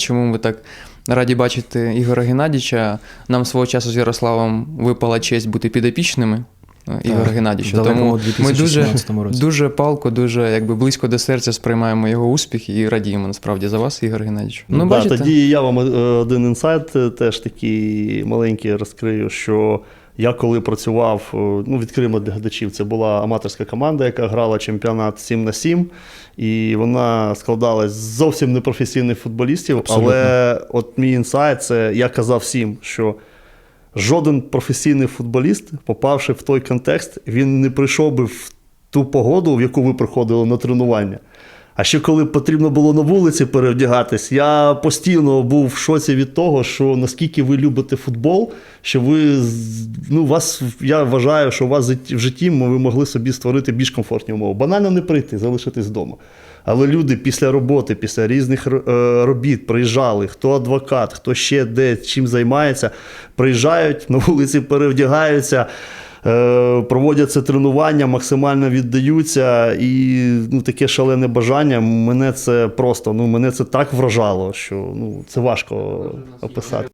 Чому ми так раді бачити Ігора Геннадійовича? Нам свого часу з Ярославом випала честь бути підопічними е, Ігора Геннадійовича. Тому ми дуже, році. дуже палко, дуже якби близько до серця сприймаємо його успіх і радіємо насправді за вас, Ігор Геннадійович. Ну, да, бачите, тоді я вам е, один інсайт е, теж такий маленький розкрию, що я коли працював, е, ну відкриємо для глядачів, це була аматорська команда, яка грала чемпіонат 7 на 7, і вона складалась з зовсім непрофесійних футболістів. Абсолютно. Але от мій інсайт, це я казав всім, що. Жоден професійний футболіст, попавши в той контекст, він не прийшов би в ту погоду, в яку ви приходили на тренування. А ще коли потрібно було на вулиці перевдягатись, я постійно був в шоці від того, що наскільки ви любите футбол, що ви ну, вас, я вважаю, що у вас в житті ви могли собі створити більш комфортні умови. Банально не прийти, залишитись вдома. Але люди після роботи, після різних е, робіт приїжджали, хто адвокат, хто ще де чим займається, приїжджають на вулиці, перевдягаються. Е, Проводять це тренування, максимально віддаються, і ну, таке шалене бажання. Мене це просто ну, мене це так вражало, що ну, це важко описати.